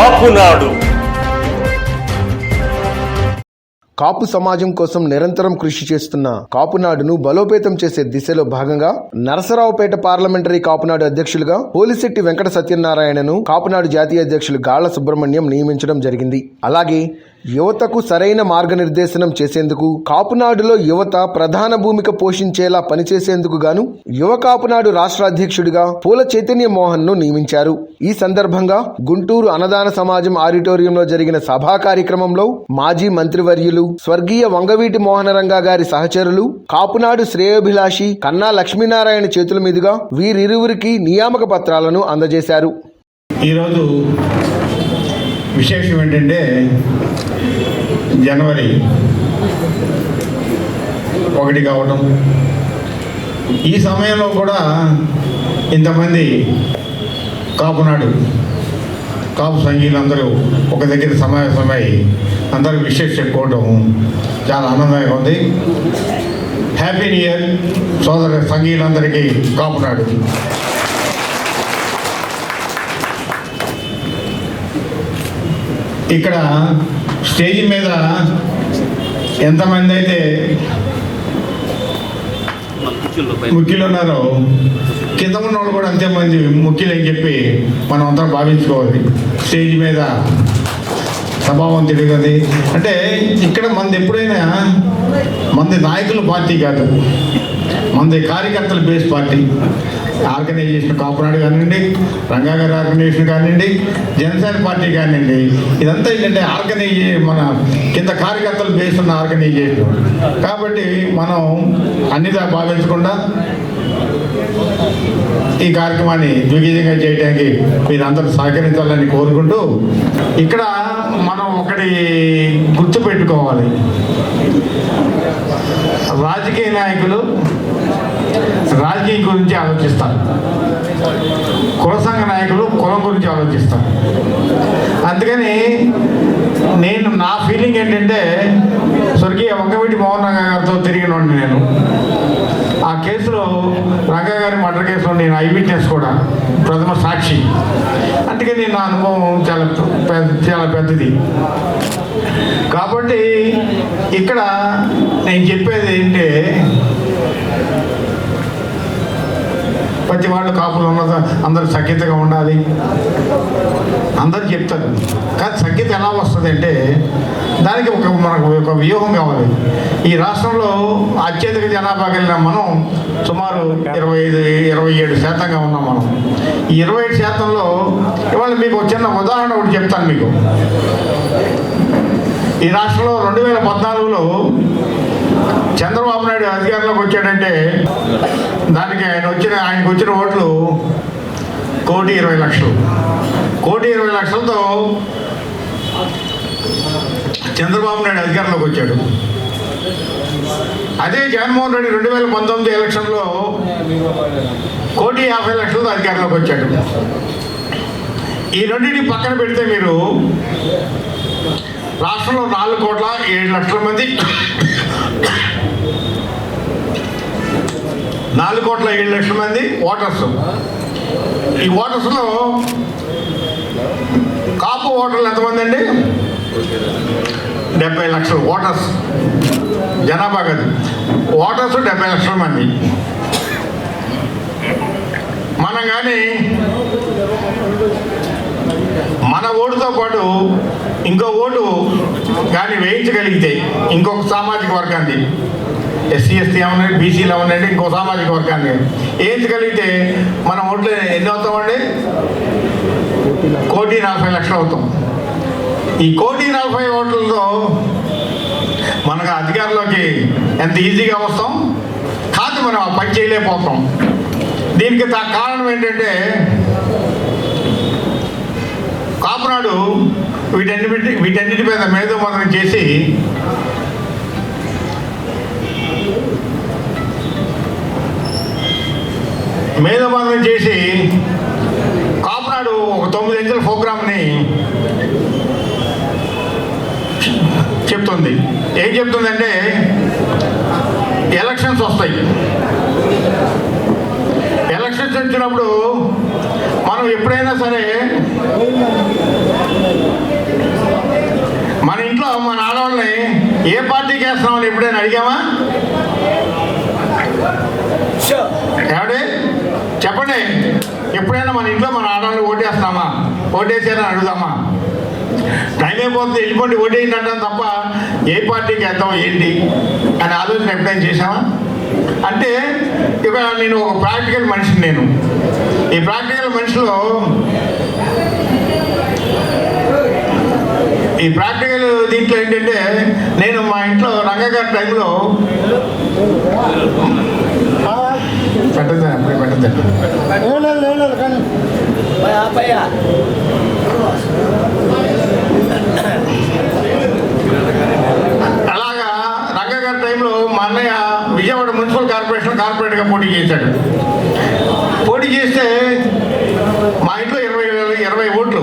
కాపునాడు. కాపు సమాజం కోసం నిరంతరం కృషి చేస్తున్న కాపునాడును బలోపేతం చేసే దిశలో భాగంగా నరసరావుపేట పార్లమెంటరీ కాపునాడు అధ్యక్షులుగా పోలిశెట్టి వెంకట సత్యనారాయణను కాపునాడు జాతీయ అధ్యక్షులు గాళ్ళ సుబ్రహ్మణ్యం నియమించడం జరిగింది. అలాగే యువతకు సరైన మార్గనిర్దేశనం చేసేందుకు కాపునాడులో యువత ప్రధాన భూమిక పోషించేలా పనిచేసేందుకు గాను యువ కాపునాడు రాష్ట్ర అధ్యక్షుడిగా పూల చైతన్య మోహన్ను నియమించారు. ఈ సందర్భంగా గుంటూరు అన్నదాన సమాజం ఆడిటోరియంలో జరిగిన సభా కార్యక్రమంలో మాజీ మంత్రివర్యులు స్వర్గీయ వంగవీటి మోహనరంగా గారి సహచరులు కాపునాడు శ్రేయోభిలాషి కన్నా లక్ష్మీనారాయణ చేతుల మీదుగా వీరిరువురికి నియామక పత్రాలను అందజేశారు. ఈరోజు విశేషం ఏంటంటే జనవరి ఒకటి కావటం. ఈ సమయంలో కూడా ఇంతమంది కాపునాడు కాపు సంఘీయులందరూ ఒక దగ్గర సమావేశమై అందరూ విశేష చెప్పుకోవటం చాలా ఆనందంగా ఉంది. హ్యాపీ న్యూ ఇయర్ సోదర సంఘీయులందరికీ కాపునాడు ఇక్కడ స్టేజ్ మీద ఎంతమంది అయితే ముఖ్యులు ఉన్నారో కింద ఉన్నవాళ్ళు కూడా అంతేమంది ముఖ్యులు అని చెప్పి మనం అందరం భావించుకోవాలి. స్టేజ్ మీద స్వభావం తెలియదు అంటే ఇక్కడ మంది ఎప్పుడైనా మంది నాయకులు పార్టీ కాదు. మంది కార్యకర్తల బేస్ పార్టీ ఆర్గనైజేషన్ కాపునాడు కానివ్వండి రంగాగారి ఆర్గనైజేషన్ కానివ్వండి జనసేన పార్టీ కానివ్వండి ఇదంతా ఏంటంటే ఆర్గనైజ్ మన కింద కార్యకర్తలు బేస్ ఉన్న ఆర్గనైజేషన్. కాబట్టి మనం అన్నిదా భావించకుండా ఈ కార్యక్రమాన్ని దిగ్విజయంగా చేయడానికి మీరందరూ సహకరించాలని కోరుకుంటూ ఇక్కడ మనం ఒకటి గుర్తుపెట్టుకోవాలి. రాజకీయ నాయకులు రాజకీయం గురించి ఆలోచిస్తారు. కుల సంఘ నాయకులు కులం గురించి ఆలోచిస్తారు. అందుకని నేను నా ఫీలింగ్ ఏంటంటే స్వర్గీయ వంగవీటి మోహన్ రంగ గారితో తిరిగినండి నేను. ఆ కేసులో రంగా గారి మర్డర్ కేసులో నేను ఐ విట్నెస్ కూడా ప్రథమ సాక్షి. అందుకని నా అనుభవం చాలా పెద్ద చాలా పెద్దది. కాబట్టి ఇక్కడ నేను చెప్పేది ఏంటంటే ప్రతి వాళ్ళు కాపులు ఉన్నది అందరూ సఖ్యతగా ఉండాలి. అందరు చెప్తారు. కానీ సఖ్యత ఎలా వస్తుంది అంటే దానికి ఒక మనకు ఒక వ్యూహం కావాలి. ఈ రాష్ట్రంలో అత్యధిక జనాభా కలిగిన మనం సుమారు ఇరవై ఐదు ఇరవై ఏడు శాతంగా ఉన్నాం మనం. ఈ ఇరవై ఏడు శాతంలో ఇవాళ మీకు చిన్న ఉదాహరణ ఒకటి చెప్తాను మీకు. ఈ రాష్ట్రంలో రెండు వేల పద్నాలుగులో చంద్రబాబు నాయుడు అధికారంలోకి వచ్చాడంటే దానికి ఆయన వచ్చిన ఆయనకు వచ్చిన ఓట్లు కోటి ఇరవై లక్షలు. కోటి ఇరవై లక్షలతో చంద్రబాబు నాయుడు అధికారంలోకి వచ్చాడు. అదే జగన్మోహన్ రెడ్డి రెండు వేల పంతొమ్మిది ఎలక్షన్లో కోటి యాభై లక్షలతో అధికారంలోకి వచ్చాడు. ఈ రెండింటిని పక్కన పెడితే మీరు రాష్ట్రంలో నాలుగు కోట్ల ఏడు లక్షల మంది నాలుగు కోట్ల ఏడు లక్షల మంది ఓటర్స్. ఈ ఓటర్స్లో కాపు ఓటర్లు ఎంతమంది అండి? డెబ్బై లక్షలు ఓటర్స్. జనాభా కాదు. ఓటర్స్ డెబ్బై లక్షల మంది. మనం కానీ మన ఓటుతో పాటు ఇంకో ఓటు కానీ వేయించగలిగితే ఇంకొక సామాజిక వర్గాన్ని ఎస్సీ ఎస్టీ ఏమన్నాడు బీసీలు ఏమన్నాడు ఇంకో సామాజిక వర్గాన్ని. ఏంచగలిగితే మనం ఓట్లు ఎన్ని అవుతామండి? కోటి నలభై లక్షలు అవుతాం. ఈ కోటి నలభై ఓట్లతో మనకు అధికారంలోకి ఎంత ఈజీగా వస్తాం? కాదు మనం ఆ పని చేయలేకపోతాం. దీనికి కారణం ఏంటంటే కాపునాడు వీటన్నిటి వీటన్నిటి మీద మేధోమదనం చేసి మేధోభాగం చేసి కాపునాడు ఒక తొమ్మిది అంచెల ప్రోగ్రామ్ని చెప్తుంది. ఏం చెప్తుందంటే ఎలక్షన్స్ వస్తాయి. ఎలక్షన్స్ వచ్చినప్పుడు మనం ఎప్పుడైనా సరే మన ఇంట్లో మన ఆడవాళ్ళని ఏ పార్టీకి వేస్తున్నామని ఎప్పుడైనా అడిగామా? ఏమండి ఎప్పుడైనా మన ఇంట్లో మన ఆడవాళ్ళు ఓటేస్తామా? ఓటేసారని అడుగుదామా? టైం అయిపోతుంది వెళ్ళిపోండి ఓటేయండి అంటాం తప్ప ఏ పార్టీకి వేద్దాం ఏంటి? అని ఆలోచన ఎప్పుడైనా చేసామా అంటే ఇక నేను ఒక ప్రాక్టికల్ మనిషిని నేను. ఈ ప్రాక్టికల్ మనిషిలో ఈ ప్రాక్టికల్ దీంట్లో ఏంటంటే నేను మా ఇంట్లో రంగగారి టైంలో పెట్టద్దు అలాగా రంగగారి టైంలో మా అన్నయ్య విజయవాడ మున్సిపల్ కార్పొరేషన్ కార్పొరేట్గా పోటీ చేశాడు. పోటీ చేస్తే మా ఇంట్లో ఇరవై ఇరవై ఓట్లు.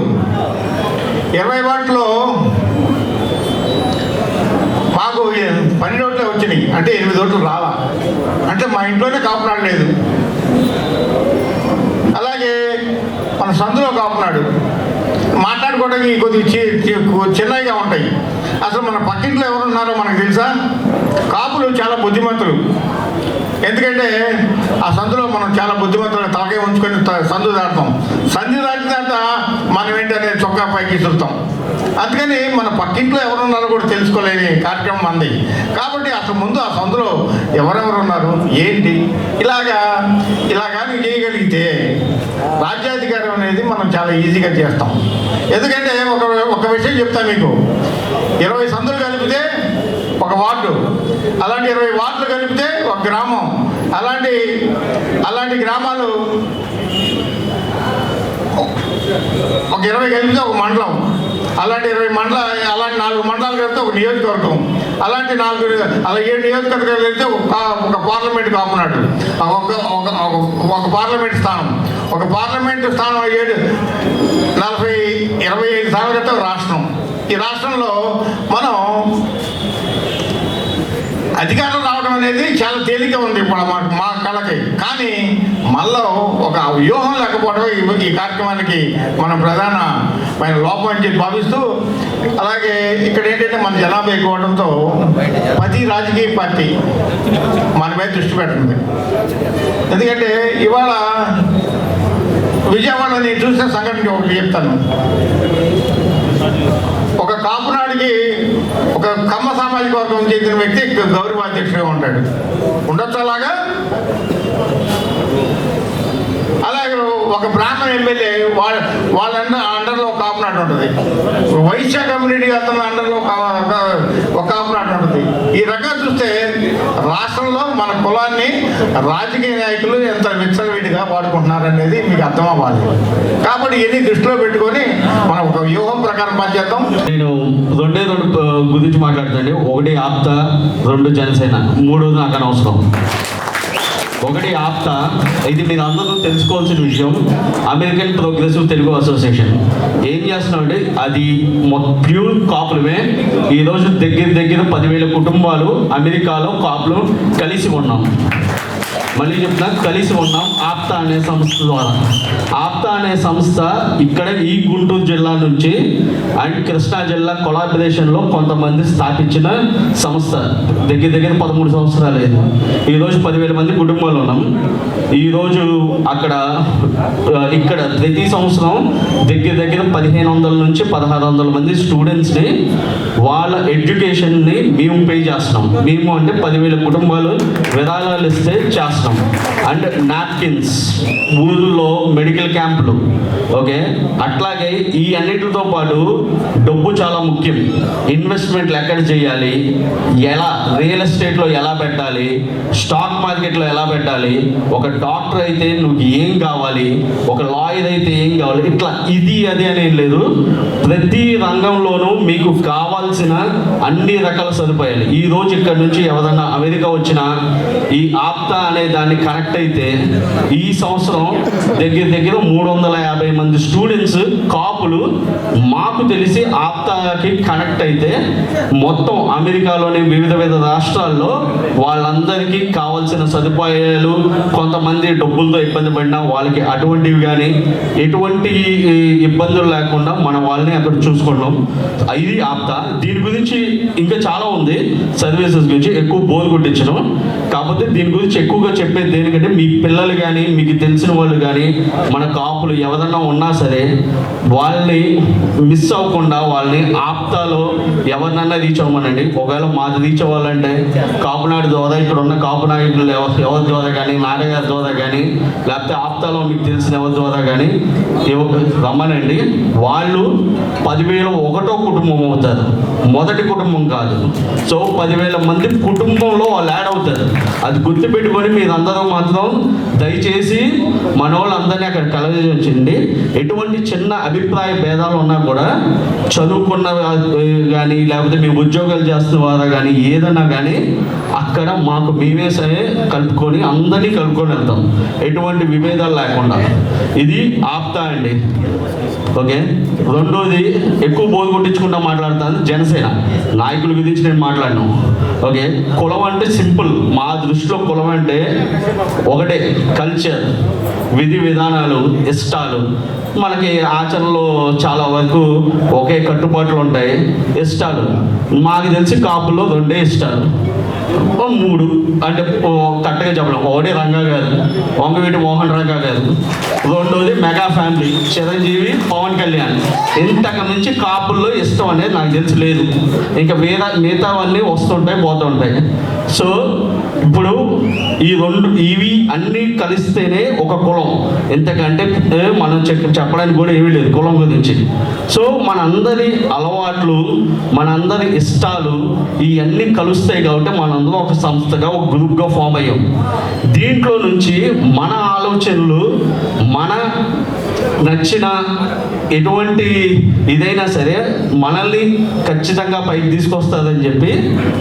ఇరవై ఓట్లు మాకు పన్నెండు ఓట్లే వచ్చినాయి. అంటే ఎనిమిది ఓట్లు రావా? అంటే మా ఇంట్లోనే కాపునాడు లేదు అలాగే మన సందులో కాపునాడు మాట్లాడుకోవడానికి కొద్దిగా చిన్నవిగా ఉంటాయి. అసలు మన పక్కింట్లో ఎవరున్నారో మనకు తెలుసా? కాపులు చాలా బుద్ధిమంతులు. ఎందుకంటే ఆ సందులో మనం చాలా బుద్ధిమంతులు తలకే ఉంచుకొని సందు దాటుతాం. సంధి దాటిన తర్వాత మనం ఏంటనే చొక్కా పైకి ఇస్తుంటాం అందుకని మన పక్కింట్లో ఎవరున్నారో కూడా తెలుసుకోలేని కార్యక్రమం అంది కాబట్టి అసలు ముందు ఆ సందులో ఎవరెవరు ఉన్నారు? ఏంటి? ఇలాగా ఇలా కానీ చేయగలిగితే రాజ్యాధికారం అనేది మనం చాలా ఈజీగా చేస్తాం. ఎందుకంటే ఒక ఒక విషయం చెప్తా మీకు. ఇరవై సందులు కలిపితే ఒక వార్డు అలాంటి ఇరవై వార్డులు కలిపితే ఒక గ్రామం అలాంటి అలాంటి గ్రామాలు ఒక ఇరవై కలిపితే ఒక మండలం అలాంటి ఇరవై మండల అలాంటి నాలుగు మండలాలు కలిపితే ఒక నియోజకవర్గం అలాంటి నాలుగు అలా ఏడు నియోజకవర్గాలు కలిపితే ఒక ఒక పార్లమెంట్ ఒక ఒక- ఒక పార్లమెంట్ స్థానం. ఒక పార్లమెంట్ స్థానం ఏడు నలభై ఇరవై ఐదు సార్లు కలిపితే రాష్ట్రం. ఈ రాష్ట్రంలో మనం అధికారం రావడం అనేది చాలా తేలిక ఉంది ఇప్పుడు మా మా కళకి. కానీ మళ్ళీ ఒక వ్యూహం లేకపోవడమే ఈ- ఈ కార్యక్రమానికి మన ప్రధానమైన లోపం అని చెప్పి భావిస్తూ అలాగే ఇక్కడ ఏంటంటే మన జనాభా ఎక్కువ అవడంతో ప్రతి రాజకీయ పార్టీ మన మీద దృష్టి పెడుతుంది ఎందుకంటే ఇవాళ విజయవాడలో నేను చూసిన సంఘటన ఒకటి చెప్తాను. ఒక కాపునాడికి ఒక కమ్మ సామాజిక వర్గం చెందిన వ్యక్తి గౌరవ అధ్యక్షుడుగా ఉంటాడు. ఉండొచ్చు అలాగా? ఒక బ్రాహ్మణ ఎమ్మెల్యే వాళ్ళ వాళ్ళ అండర్లో ఒక కాపునాడు ఉంటుంది. వైశ్య కమ్యూనిటీ అతను అండర్లో ఒక ఒక ఉంటుంది. ఈ రకంగా చూస్తే రాష్ట్రంలో మన కులాన్ని రాజకీయ నాయకులు ఎంత విచ్చలవిడిగా వాడుకుంటున్నారనేది మీకు అర్థం అవ్వాలి కాబట్టి ఇది దృష్టిలో పెట్టుకొని మనం ఒక వ్యూహం ప్రకారం పనిచేద్దాం నేను రెండే రెండు గురించి మాట్లాడుతాండి ఒకటి ఆప్త రెండు జనసేన. మూడోది నాకు అనవసరం. ఒకటి ఆప్త. ఇది మీరు అందరూ తెలుసుకోవాల్సిన విషయం. American progressive Telugu association. ఏం చేస్తున్నామంటే అది ప్యూర్ కాపులమే. ఈరోజు దగ్గర దగ్గర పదివేల కుటుంబాలు అమెరికాలో కాపులు కలిసి ఉన్నాం. మళ్ళీ చెప్తున్నా కలిసి ఉన్నాం ఆప్తా అనే సంస్థ ద్వారా. ఆప్తా అనే సంస్థ ఇక్కడ ఈ గుంటూరు జిల్లా నుంచి అండ్ కృష్ణా జిల్లా కొలాబరేషన్లో కొంతమంది స్థాపించిన సంస్థ. దగ్గర దగ్గర పదమూడు సంవత్సరాలు. అయింది ఈరోజు పదివేల మంది కుటుంబాలు ఉన్నాం. ఈరోజు అక్కడ ఇక్కడ ప్రతి సంవత్సరం దగ్గర దగ్గర పదిహేను వందల నుంచి పదహారు వందల మంది స్టూడెంట్స్ని వాళ్ళ ఎడ్యుకేషన్ని మేము పే చేస్తున్నాం. మేము అంటే పదివేల కుటుంబాలు విరాళాలు ఇస్తే చేస్తాం అండ్ నాప్కిన్స్ ఊళ్ళో మెడికల్ క్యాంపులు ఓకే? అట్లాగే ఈ అన్నిటితో పాటు డబ్బు చాలా ముఖ్యం. ఇన్వెస్ట్మెంట్లు ఎక్కడ చేయాలి? ఎలా రియల్ ఎస్టేట్లో ఎలా పెట్టాలి? స్టాక్ మార్కెట్లో ఎలా పెట్టాలి? ఒక డాక్టర్ అయితే నువ్వు ఏం కావాలి? ఒక లాయర్ అయితే ఏం కావాలి? ఇట్లా ఇది అది అనేది లేదు. ప్రతి రంగంలోనూ మీకు కావాల్సిన అన్ని రకాల సదుపాయాలు. ఈ రోజు ఇక్కడ నుంచి ఎవరన్నా అమెరికా వచ్చినా ఈ ఆప్తా అనే దాన్ని కనెక్ట్ అయితే ఈ సంవత్సరం దగ్గర దగ్గర మూడు వందల యాభై మంది స్టూడెంట్స్ కాపులు మాకు తెలిసి ఆప్తాకి కనెక్ట్ అయితే మొత్తం అమెరికాలోని వివిధ వివిధ రాష్ట్రాల్లో వాళ్ళందరికీ కావాల్సిన సదుపాయాలు కొంతమంది డబ్బులతో ఇబ్బంది పడినా వాళ్ళకి అటువంటివి కానీ ఎటువంటి ఇబ్బందులు లేకుండా మన వాళ్ళని అక్కడ చూసుకుంటాం. ఇది ఆప్తా. దీని గురించి ఇంకా చాలా ఉంది సర్వీసెస్ గురించి ఎక్కువ బోర్ కొట్టించడం. కాకపోతే దీని గురించి ఎక్కువగా చెప్పేది దేనికంటే మీ పిల్లలు కానీ మీకు తెలిసిన వాళ్ళు కానీ మన కాపులు ఎవరన్నా ఉన్నా సరే వాళ్ళని మిస్ అవ్వకుండా వాళ్ళని ఆప్తాలో ఎవరినన్నా రీచ్ అవ్వమనండి ఒకవేళ మాది రీచ్ అవ్వాలంటే కాపునాడు ద్వారా ఇక్కడ ఉన్న కాపు నాయకులు ఎవరి ద్వారా కానీ నాన్నగారి ద్వారా కానీ లేకపోతే ఆప్తాలో మీకు తెలిసిన ఎవరి ద్వారా కానీ రమ్మనండి. వాళ్ళు పదివేల ఒకటో కుటుంబం అవుతారు. మొదటి కుటుంబం కాదు. సో పదివేల మంది కుటుంబంలో వాళ్ళు యాడ్ అవుతారు. అది గుర్తుపెట్టుకొని మీరు అందరూ మాత్రం దయచేసి మన వాళ్ళందరినీ అక్కడ కలగజేయండి ఎటువంటి చిన్న అభిప్రాయ భేదాలు ఉన్నా కూడా చదువుకున్న కానీ లేకపోతే మేము ఉద్యోగాలు చేస్తున్న వారా కానీ ఏదన్నా కానీ అక్కడ మాకు మేమే సరే కలుపుకొని అందరినీ కలుపుకొని వెళ్తాం. ఎటువంటి విభేదాలు లేకుండా. ఇది ఆప్తా అండి. ఓకే? రెండోది ఎక్కువ బోధ కొట్టించుకుంటా మాట్లాడతాను. జనసేన నాయకుల గురించి నేను మాట్లాడను. ఓకే? కులం అంటే సింపుల్. మా దృష్టిలో కులం అంటే ఒకటే కల్చర్ విధి విధానాలు ఇష్టాలు. మనకి ఆచరణలో చాలా వరకు ఒకే కట్టుబాట్లు ఉంటాయి. ఇష్టాలు. మాకు తెలిసి కాపుల్లో రెండే ఇష్టాలు. మూడు. అంటే ఓ కరెక్ట్గా చెప్పడం ఒకటి రంగా గారు వంగవీటి మోహన్ రంగా గారు. రెండోది మెగా ఫ్యామిలీ చిరంజీవి పవన్ కళ్యాణ్. ఇంతకు కాపుల్లో ఇష్టం అనేది నాకు తెలిసి లేదు. ఇంకా మిగతా మిగతావన్నీ వస్తుంటాయి పోతుంటాయి. సో ఇప్పుడు ఈ రెండు ఇవి అన్నీ కలిస్తేనే ఒక కులం. ఎంతకంటే మనం చెప్- చెప్పడానికి కూడా ఏమీ లేదు కులం గురించి. సో మనందరి అలవాట్లు మనందరి ఇష్టాలు ఇవన్నీ కలుస్తాయి కాబట్టి మనందరం ఒక సంస్థగా ఒక గ్రూప్గా ఫామ్ అయ్యాం. దీంట్లో నుంచి మన ఆలోచనలు మన నచ్చిన ఎటువంటి ఇదైనా సరే మనల్ని ఖచ్చితంగా పైకి తీసుకొస్తుందని చెప్పి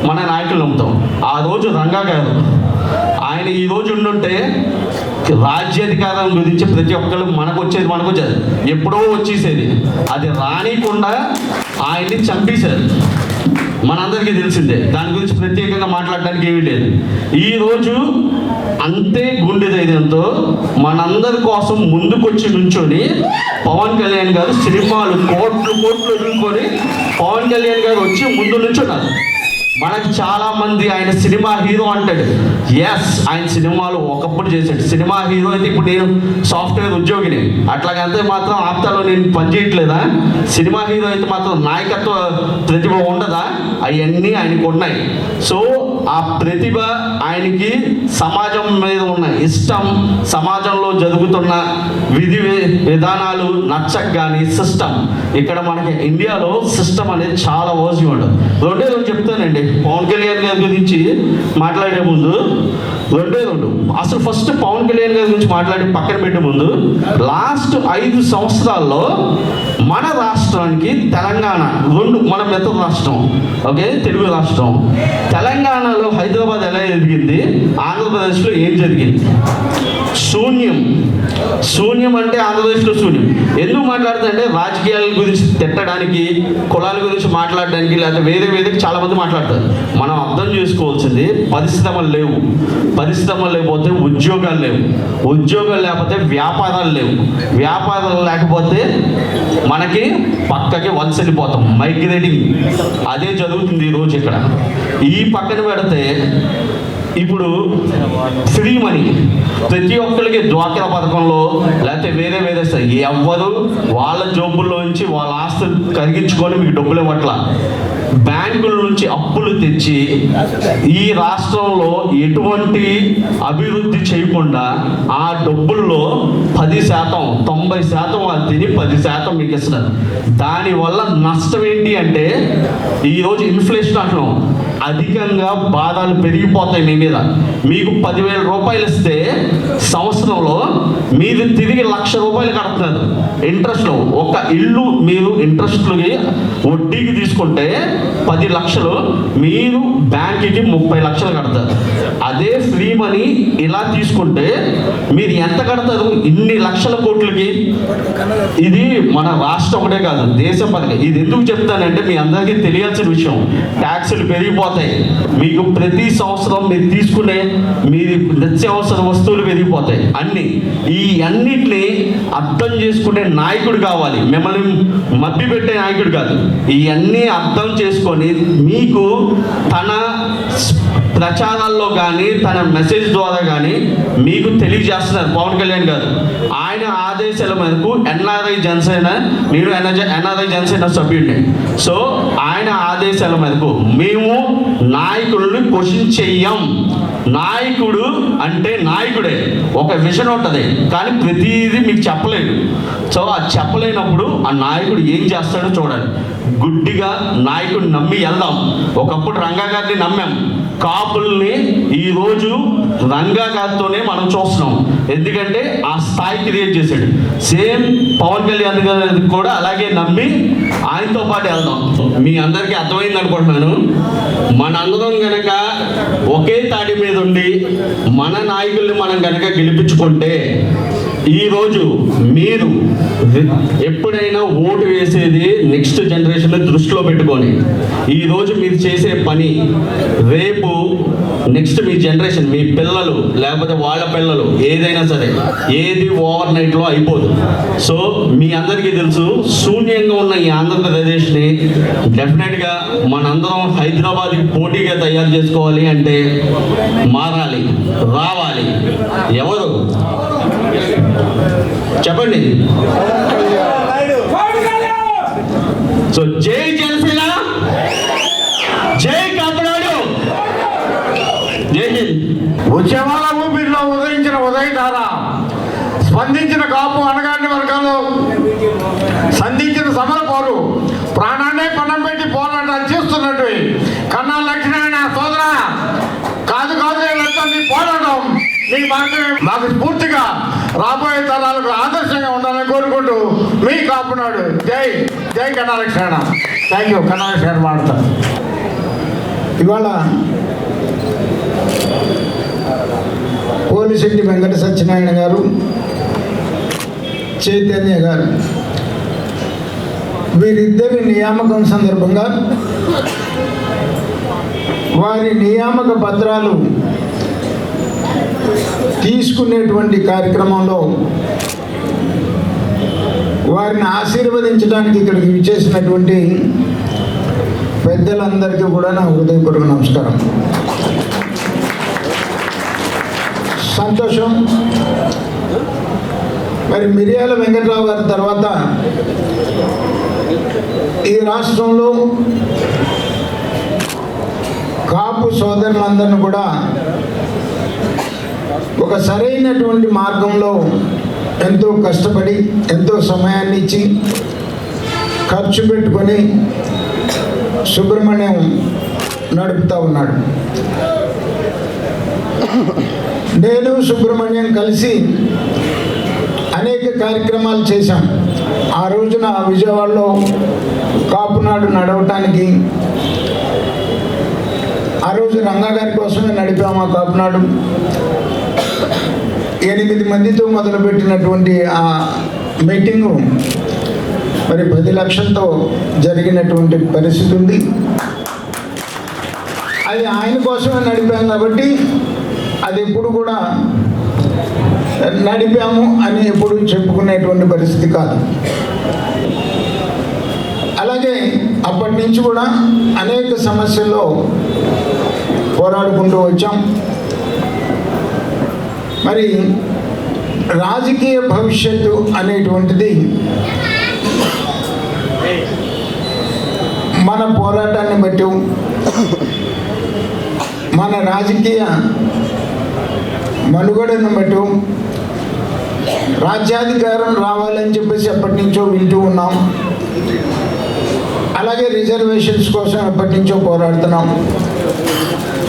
మన నాయకులు నమ్ముతాం. ఆ రోజు రంగా గారు ఆయన ఈ రోజు ఉండుంటే రాజ్యాధికారం గురించి ప్రతి ఒక్కరు మనకు వచ్చేది మనకు వచ్చేది. ఎప్పుడో వచ్చేసేది. అది రానికుండా ఆయన్ని చంపేశారు. మనందరికీ తెలిసిందే. దాని గురించి ప్రత్యేకంగా మాట్లాడడానికి ఏమీ లేదు. ఈరోజు అంతే గుండె ధైర్యంతో మనందరి కోసం ముందుకొచ్చి నుంచొని పవన్ కళ్యాణ్ గారు సినిమాలు కోట్లు కోట్లు ఎదుర్కొని పవన్ కళ్యాణ్ గారు వచ్చి ముందు నుంచున్నారు. మనకు చాలా మంది ఆయన సినిమా హీరో అంటాడు. ఎస్ ఆయన సినిమాలు ఒకప్పుడు చేశాడు. సినిమా హీరో అయితే ఇప్పుడు నేను సాఫ్ట్వేర్ ఉద్యోగిని. అట్లాగంతే మాత్రం ఆప్తాలో నేను పనిచేయట్లేదా? సినిమా హీరో అయితే మాత్రం నాయకత్వ ప్రతిభ ఉండదా? అవన్నీ ఆయనకు ఉన్నాయి. సో ఆ ప్రతిభ ఆయనకి సమాజం మీద ఉన్న ఇష్టం సమాజంలో జరుగుతున్న విధి విధానాలు నచ్చక కానీ సిస్టమ్ ఇక్కడ మనకి ఇండియాలో సిస్టమ్ అనేది చాలా ఓసి ఉండదు. రెండే రోజు చెప్తానండి. పవన్ కళ్యాణ్ గారి గురించి మాట్లాడే ముందు రెండే రెండు. అసలు ఫస్ట్ పవన్ కళ్యాణ్ గారి గురించి మాట్లాడి పక్కన పెట్టే ముందు లాస్ట్ ఐదు సంవత్సరాల్లో మన రాష్ట్రానికి తెలంగాణ రెండు మన మిత్ర రాష్ట్రం ఓకే తెలుగు రాష్ట్రం. తెలంగాణలో హైదరాబాద్ ఎలా జరిగింది ఆంధ్రప్రదేశ్లో ఏం జరిగింది? శూన్యం. శూన్యం అంటే ఆంధ్రప్రదేశ్లో శూన్యం. ఎందుకు మాట్లాడుతుందంటే రాజకీయాల గురించి తిట్టడానికి కులాల గురించి మాట్లాడడానికి లేదా వేరే వేరే చాలా మంది మాట్లాడతారు. మనం అర్థం చేసుకోవాల్సింది పరిశ్రమలు లేవు. పరిశ్రమలు లేకపోతే ఉద్యోగాలు లేవు. ఉద్యోగాలు లేకపోతే వ్యాపారాలు లేవు. వ్యాపారాలు లేకపోతే మనకి పక్కకి వలస వెళ్ళిపోతాం. మైగ్రేటింగ్ అదే జరుగుతుంది ఈరోజు ఇక్కడ. ఈ పక్కన పెడితే ఇప్పుడు ఫ్రీ మనీ ప్రతి ఒక్కరికి డ్వాక్రా పథకంలో లేకపోతే వేరే వేరే ఎవ్వరు వాళ్ళ జబ్బుల్లోంచి వాళ్ళ ఆస్తి కరిగించుకొని మీకు డబ్బులు ఇవ్వట్ల. బ్యాంకుల నుంచి అప్పులు తెచ్చి ఈ రాష్ట్రంలో ఎటువంటి అభివృద్ధి చేయకుండా ఆ డబ్బుల్లో పది శాతం తొంభై శాతం వాళ్ళు తిని పది శాతం మీకు ఇస్తున్నారు. దానివల్ల నష్టం ఏంటి అంటే ఈరోజు ఇన్ఫ్లేషన్ అంటున్నాం. అధికంగా బాధలు పెరిగిపోతాయి మీ మీద. మీకు పదివేల రూపాయలు ఇస్తే సంవత్సరంలో మీరు తిరిగి లక్ష రూపాయలు కడుతున్నారు. ఇంట్రెస్ట్లో ఒక ఇల్లు మీరు ఇంట్రెస్ట్లకి వడ్డీకి తీసుకుంటే పది లక్షలు మీరు బ్యాంకుకి ముప్పై లక్షలు కడతారు. అదే ఫ్రీ మనీ ఇలా తీసుకుంటే మీరు ఎంత కడతారు? ఇన్ని లక్షల కోట్లకి? ఇది మన రాష్ట్రం ఒకటే కాదు దేశ పథకం ఇది ఎందుకు చెప్తానంటే మీ అందరికీ తెలియాల్సిన విషయం. ట్యాక్సులు పెరిగిపోతాయి. మీకు ప్రతి సంవత్సరం మీరు తీసుకునే మీ నిత్యావసర వస్తువులు పెరిగిపోతాయి. అన్ని. ఈ అన్నిటిని అర్థం చేసుకునే నాయకుడు కావాలి. మిమ్మల్ని మబ్బి పెట్టే నాయకుడు కాదు. ఇవన్నీ అర్థం చేసుకొని మీకు తన ప్రచారాల్లో కానీ తన మెసేజ్ ద్వారా కానీ మీకు తెలియజేస్తున్నారు పవన్ కళ్యాణ్ గారు. ఆయన ఆదేశాల మేరకు ఎన్ఆర్ఐ జనసేన నేను ఎన్ఆర్ఐ జనసేన సభ్యుడిని. సో ఆయన ఆదేశాల మేరకు మేము నాయకులను క్వశ్చన్ చెయ్యం. నాయకుడు అంటే నాయకుడే. ఒక విజన్ ఉంటుంది కానీ ప్రతిదీ మీకు చెప్పలేడు. సో ఆ చెప్పలేనప్పుడు ఆ నాయకుడు ఏం చేస్తాడో చూడాలి గుడ్డిగా నాయకుడిని నమ్మి వెళ్దాం. ఒకప్పుడు రంగా గారిని నమ్మాం. కాపుల్ని ఈరోజు రంగా మనం చూస్తున్నాం. ఎందుకంటే ఆ స్థాయి క్రియేట్ చేశాడు. సేమ్ పవన్ కళ్యాణ్ గారు కూడా అలాగే నమ్మి ఆయనతో పాటు వెళ్దాం. మీ అందరికీ అర్థమైంది అనుకుంటున్నాను. మనందరం గనక ఒకే తాటి మీద ఉండి మన నాయకుల్ని మనం గనక గెలిపించుకుంటే ఈరోజు మీరు ఎప్పుడైనా ఓటు వేసేది నెక్స్ట్ జనరేషన్లో దృష్టిలో పెట్టుకొని ఈరోజు మీరు చేసే పని రేపు నెక్స్ట్ మీ జనరేషన్ మీ పిల్లలు లేకపోతే వాళ్ళ పిల్లలు ఏదైనా సరే ఏది ఓవర్ నైట్లో అయిపోదు. సో మీ అందరికీ తెలుసు శూన్యంగా ఉన్న ఈ ఆంధ్రప్రదేశ్ని డెఫినెట్గా మనందరం హైదరాబాద్కి పోటీగా తయారు చేసుకోవాలి అంటే మారాలి రావాలి. ఎవరు? చెప్పండి. సో జై జనసేన జై కాపునాడు జై హింద్. ఉద్యమాల ఊపిరిలో ఉదయించిన ఉదయధార స్పందించిన కాపు అనగాని వర్గంలో సంధించిన సమర పోరు ప్రాణాన్నే పణం పెట్టి పోరాటాలు చేస్తున్నట్టు. కన్నా లక్ష్మణ సోదర కాదు కాదు నీ పోరాటం మీ మాట మాకు స్ఫూర్తిగా రాబోయే తరాలకు ఆదర్శంగా ఉండాలని కోరుకుంటూ మీ కాపునాడు. జై జై కన్నా థ్యాంక్ యూ కన్నా మాడతా ఇవాళ పోలిశెట్టి వెంకట సత్యనారాయణ గారు చైతన్య గారు వీరిద్దరి నియామకం సందర్భంగా వారి నియామక పత్రాలు తీసుకునేటువంటి కార్యక్రమంలో వారిని ఆశీర్వదించడానికి ఇక్కడికి విచ్చేసినటువంటి పెద్దలందరికీ కూడా నా హృదయపూర్వక నమస్కారం. సంతోషం. మరి మిరియాల వెంకట్రావు గారి తర్వాత ఈ రాష్ట్రంలో కాపు సోదరులందరిని కూడా ఒక సరైనటువంటి మార్గంలో ఎంతో కష్టపడి ఎంతో సమయాన్ని ఇచ్చి ఖర్చు పెట్టుకొని సుబ్రహ్మణ్యం నడుపుతూ ఉన్నాడు. నేను సుబ్రహ్మణ్యం కలిసి అనేక కార్యక్రమాలు చేశాం. ఆ రోజున విజయవాడలో కాపునాడు నడవటానికి ఆ రోజు రంగా కోసమే నడిపాము ఆ కాపునాడు. ఎనిమిది మందితో మొదలుపెట్టినటువంటి ఆ మీటింగ్ మరి పది లక్షలతో జరిగినటువంటి పరిస్థితి ఉంది. అది ఆయన కోసమే నడిపాం కాబట్టి అది ఎప్పుడు కూడా నడిపాము అని ఎప్పుడు చెప్పుకునేటువంటి పరిస్థితి కాదు. అలాగే అప్పటి నుంచి కూడా అనేక సమస్యల్లో పోరాడుకుంటూ వచ్చాం. మరి రాజకీయ భవిష్యత్తు అనేటువంటిది మన పోరాటాన్ని బట్టి మన రాజకీయ మనుగడను బట్టి రాజ్యాధికారం రావాలని చెప్పేసి ఎప్పటి నుంచో వింటూ ఉన్నాం. అలాగే రిజర్వేషన్స్ కోసం ఎప్పటి నుంచో పోరాడుతున్నాం.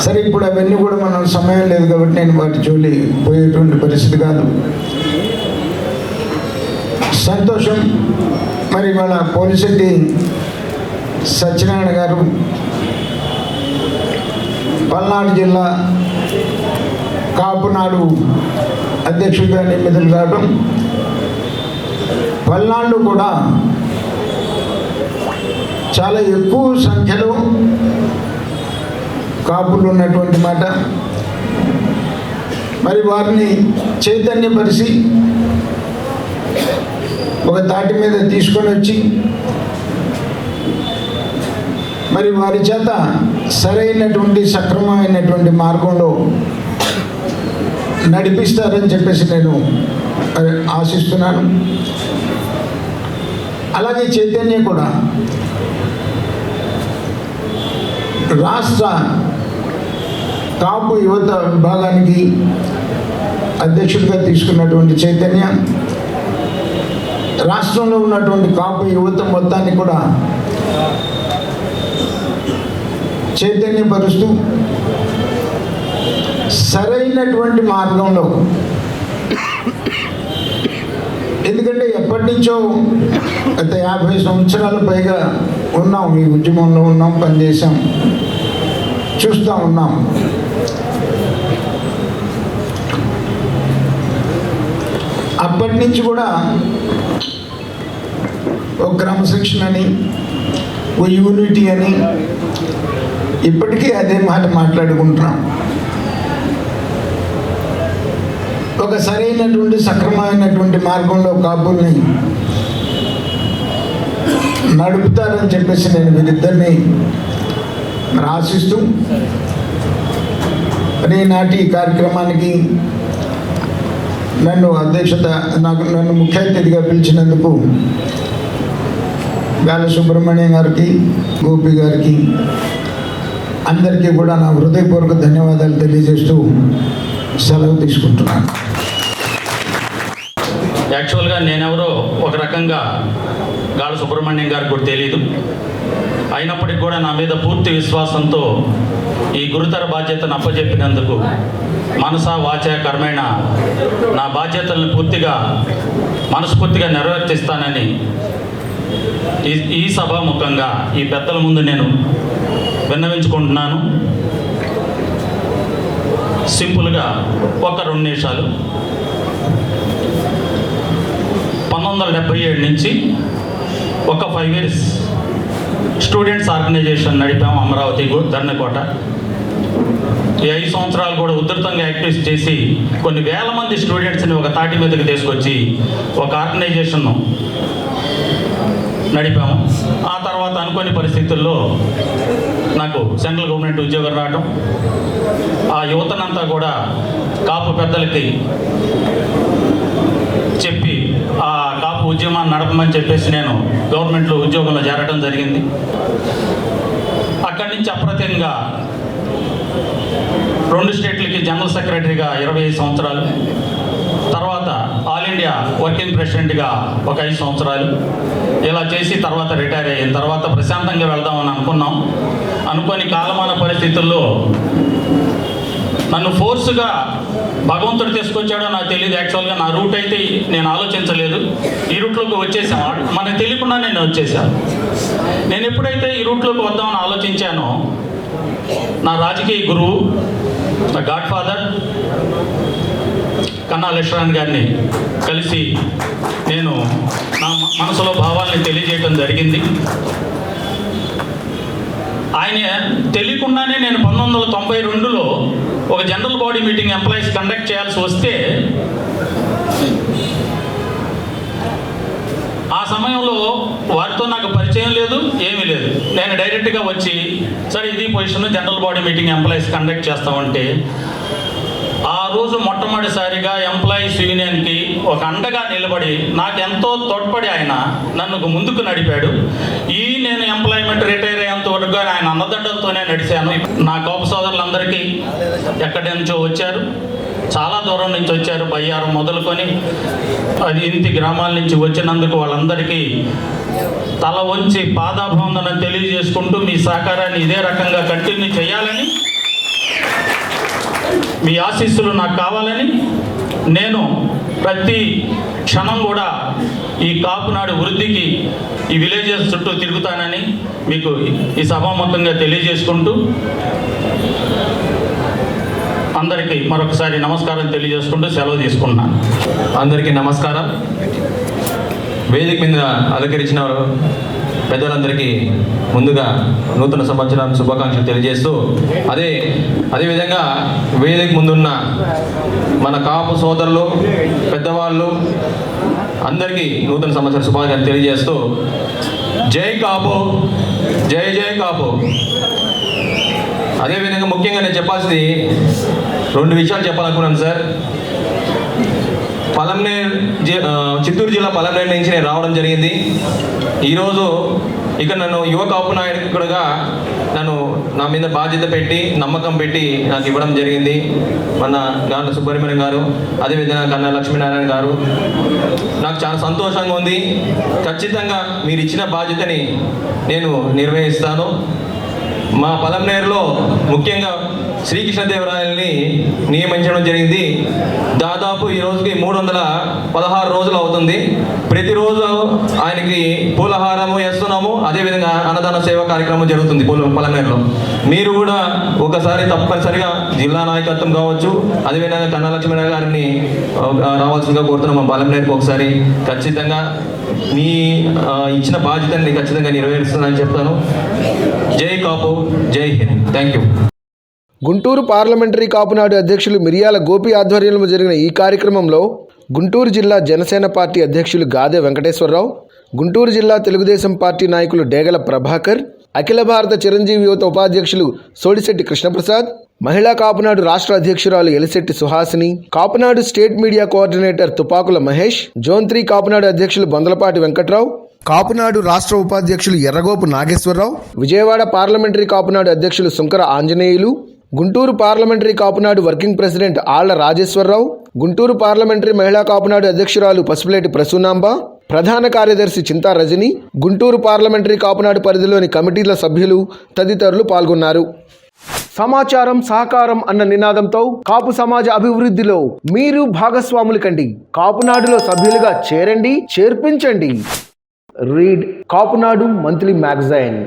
సరే ఇప్పుడు అవన్నీ కూడా మనం సమయం లేదు కాబట్టి నేను వాటి జోలి పోయేటువంటి పరిస్థితి కాదు. సంతోషం. మరి మన పోలిశెట్టి సత్యనారాయణ గారు పల్నాడు జిల్లా కాపునాడు అధ్యక్షుడిగా నియమితులు కావడం పల్నాడు కూడా చాలా ఎక్కువ సంఖ్యలో కాపులు ఉన్నటువంటి మాట. మరి వారిని చైతన్యపరిచి ఒక తాటి మీద తీసుకొని వచ్చి మరి వారి చేత సరైనటువంటి సక్రమమైనటువంటి మార్గంలో నడిపిస్తారని చెప్పేసి నేను ఆశిస్తున్నాను. అలాగే చైతన్య కూడా రాష్ట్ర కాపు యువత విభాగానికి అధ్యక్షుడిగా తీసుకున్నటువంటి చైతన్య రాష్ట్రంలో ఉన్నటువంటి కాపు యువత మొత్తాన్ని కూడా చైతన్యపరుస్తూ సరైనటువంటి మార్గంలో ఎందుకంటే ఎప్పటి నుంచో గత యాభై సంవత్సరాల పైగా ఉన్నాం ఈ ఉద్యమంలో ఉన్నాం పనిచేసాం చూస్తూ ఉన్నాం. అప్పటి నుంచి కూడా ఒక క్రమశిక్షణ అని ఓ యూనిటీ అని ఇప్పటికీ అదే మాట మాట్లాడుకుంటున్నాం. ఒక సరైనటువంటి సక్రమమైనటువంటి మార్గంలో కాపుల్ని నడుపుతారని చెప్పేసి నేను వీరిద్దరిని మరి ఆశిస్తూ మరి నాటి ఈ కార్యక్రమానికి నన్ను అధ్యక్షత నాకు నన్ను ముఖ్య అతిథిగా పిలిచినందుకు వేల సుబ్రహ్మణ్యం గారికి గోపి గారికి అందరికీ కూడా నా హృదయపూర్వక ధన్యవాదాలు తెలియజేస్తూ సెలవు తీసుకుంటున్నాను. యాక్చువల్గా నేనెవరో ఒక రకంగా సుబ్రహ్మణ్యం గారికి కూడా తెలియదు అయినప్పటికీ కూడా నా మీద పూర్తి విశ్వాసంతో ఈ గురుతర బాధ్యతను అప్పచెప్పినందుకు మనసా వాచ కర్మేణ నా బాధ్యతలను పూర్తిగా మనస్ఫూర్తిగా నెరవేర్తిస్తానని ఈ ఈ సభాముఖంగా ఈ పెద్దల ముందు నేను విన్నవించుకుంటున్నాను. సింపుల్గా ఒక రెండు నిమిషాలు. పంతొమ్మిది వందల డెబ్బై ఏడు నుంచి ఒక ఫైవ్ ఇయర్స్ స్టూడెంట్స్ ఆర్గనైజేషన్ నడిపాము అమరావతి గు- ధర్నకోట. ఈ ఐదు సంవత్సరాలు కూడా ఉధృతంగా యాక్టివిస్ట్ చేసి కొన్ని వేల మంది స్టూడెంట్స్ని ఒక తాటి మీదకి తీసుకొచ్చి ఒక ఆర్గనైజేషన్ నడిపాము. ఆ తర్వాత అనుకోని పరిస్థితుల్లో నాకు సెంట్రల్ గవర్నమెంట్ ఉద్యోగం రావడం ఆ యువతనంతా కూడా కాపు పెద్దలకి చెప్పి ఆ ఉద్యమాన్ని నడపమని చెప్పేసి నేను గవర్నమెంట్లో ఉద్యోగంలో చేరడం జరిగింది. అక్కడి నుంచి అప్రతికంగా రెండు స్టేట్లకి జనరల్ సెక్రటరీగా ఇరవై ఐదు సంవత్సరాలు తర్వాత ఆల్ ఇండియా వర్కింగ్ ప్రెసిడెంట్గా ఒక ఐదు సంవత్సరాలు ఇలా చేసి తర్వాత రిటైర్ అయిన తర్వాత ప్రశాంతంగా వెళ్దామని అనుకున్నాం. అనుకోని కాలమాన పరిస్థితుల్లో నన్ను ఫోర్స్గా భగవంతుడు తీసుకొచ్చాడో నాకు తెలియదు. యాక్చువల్గా నా రూట్ అయితే నేను ఆలోచించలేదు. ఈ రూట్లోకి వచ్చేసాను. మనకు తెలియకుండా నేను వచ్చేసాను. నేను ఎప్పుడైతే ఈ రూట్లోకి వద్దామని ఆలోచించానో నా రాజకీయ గురువు నా గాడ్ ఫాదర్ కన్నా లక్ష్మణ్ గారిని కలిసి నేను నా మనసులో భావాల్ని తెలియజేయడం జరిగింది. ఆయన తెలియకుండానే నేను పంతొమ్మిది వందల తొంభై రెండులో ఒక general body meeting employees conduct చేయాల్సి వస్తే ఆ సమయంలో వారితో నాకు పరిచయం లేదు ఏమీ లేదు. నేను డైరెక్ట్గా వచ్చి సరే ఇది position general body meeting employees conduct చేస్తామంటే ఆ రోజు మొట్టమొదటిసారిగా ఎంప్లాయీస్ యూనియన్కి ఒక అండగా నిలబడి నాకు ఎంతో తోడ్పడి ఆయన నన్ను ముందుకు నడిపాడు. ఈ నేను ఎంప్లాయ్మెంట్ రిటైర్ అయ్యేంత వరకు ఆయన అన్నదండలతోనే నడిచాను. నా కోప సోదరులందరికీ ఎక్కడి నుంచో వచ్చారు. చాలా దూరం నుంచి వచ్చారు బయ్యారం మొదలుకొని. అది ఇంటి గ్రామాల నుంచి వచ్చినందుకు వాళ్ళందరికీ తల వంచి పాదాభివందనం తెలియజేసుకుంటూ మీ సహకారాన్ని ఇదే రకంగా కంటిన్యూ చేయాలని మీ ఆశీస్సులు నాకు కావాలని నేను ప్రతి క్షణం కూడా ఈ కాపునాడు వృద్ధికి ఈ విలేజెస్ చుట్టూ తిరుగుతానని మీకు ఈ సభాముఖంగా తెలియజేసుకుంటూ అందరికీ మరొకసారి నమస్కారం తెలియజేసుకుంటూ సెలవు తీసుకుంటున్నాను. అందరికీ నమస్కారం. వేదిక మీద అలంకరించిన పెద్దలందరికీ ముందుగా నూతన సంవత్సరం శుభాకాంక్షలు తెలియజేస్తూ అదే అదేవిధంగా వేదిక ముందున్న మన కాపు సోదరులు పెద్దవాళ్ళు అందరికీ నూతన సంవత్సర శుభాకాంక్షలు తెలియజేస్తూ జై కాపు జై జై కాపు. అదేవిధంగా ముఖ్యంగా నేను చెప్పాల్సింది రెండు విషయాలు చెప్పాలనుకున్నాను సార్. పలంనేర్ జి- చిత్తూరు జిల్లా పలంనేరు నుంచి నేను రావడం జరిగింది. ఈరోజు ఇక నన్ను యువ కాపు నాయకుడుగా నన్ను నా మీద బాధ్యత పెట్టి నమ్మకం పెట్టి నాకు ఇవ్వడం జరిగింది మన గాండ్ల సుబ్రహ్మణ్యం గారు అదేవిధంగా కన్నా లక్ష్మీనారాయణ గారు. నాకు చాలా సంతోషంగా ఉంది. ఖచ్చితంగా మీరు ఇచ్చిన బాధ్యతని నేను నిర్వహిస్తాను. మా పలంనేరులో ముఖ్యంగా శ్రీకృష్ణదేవరాయల్ని నియమించడం జరిగింది. దాదాపు ఈ రోజుకి మూడు వందల పదహారు రోజులు అవుతుంది. ప్రతిరోజు ఆయనకి పూలహారము వేస్తున్నాము. అదేవిధంగా అన్నదాన సేవ కార్యక్రమం జరుగుతుంది పూల పలంనేరులో మీరు కూడా ఒకసారి తప్పనిసరిగా జిల్లా నాయకత్వం కావచ్చు అదేవిధంగా కన్నా లక్ష్మీనారాయణ గారిని రావాల్సిందిగా కోరుతున్నాం. మా ఒకసారి ఖచ్చితంగా మీ ఇచ్చిన బాధ్యతని ఖచ్చితంగా నెరవేరుస్తుందని చెప్తాను. జై కాపు జై Hind. Thank you Guntur parliamentary Kapunadu అధ్యక్షులు మిరియాల గోపి ఆధ్వర్యంలో జరిగిన ఈ కార్యక్రమంలో గుంటూరు జిల్లా జనసేన పార్టీ అధ్యక్షులు గాదె వెంకటేశ్వరరావు గుంటూరు జిల్లా తెలుగుదేశం పార్టీ నాయకులు డేగల ప్రభాకర్ అఖిల భారత చిరంజీవి యువత ఉపాధ్యక్షులు సోడిశెట్టి కృష్ణప్రసాద్ మహిళా కాపునాడు రాష్ట్ర అధ్యక్షురాలు Elisetti Suhasini Kapunadu state media coordinator Tupakula Mahesh zone three Kapunadu అధ్యక్షులు బొందలపాటి వెంకట్రావు కాపునాడు రాష్ట్ర ఉపాధ్యక్షులు ఎర్రగోపు నాగేశ్వరరావు విజయవాడ పార్లమెంటరీ కాపునాడు అధ్యక్షులు Sunkara Anjaneyulu Guntur parliamentary Kapunadu working president Alla Rajeswararao Guntur parliamentary మహిళా కాపునాడు అధ్యక్షురాలు పసుపులేటి ప్రసూనాంబ ప్రధాన కార్యదర్శి చింతా రజని గుంటూరు పార్లమెంటరీ కాపునాడు పరిధిలోని కమిటీల సభ్యులు తదితరులు పాల్గొన్నారు. సమాచారం సహకారం అన్న నినాదంతో కాపు సమాజ అభివృద్ధిలో మీరు భాగస్వాములు కండి. కాపునాడులో సభ్యులుగా చేరండి చేర్పించండి. Read Kapunadu monthly magazine.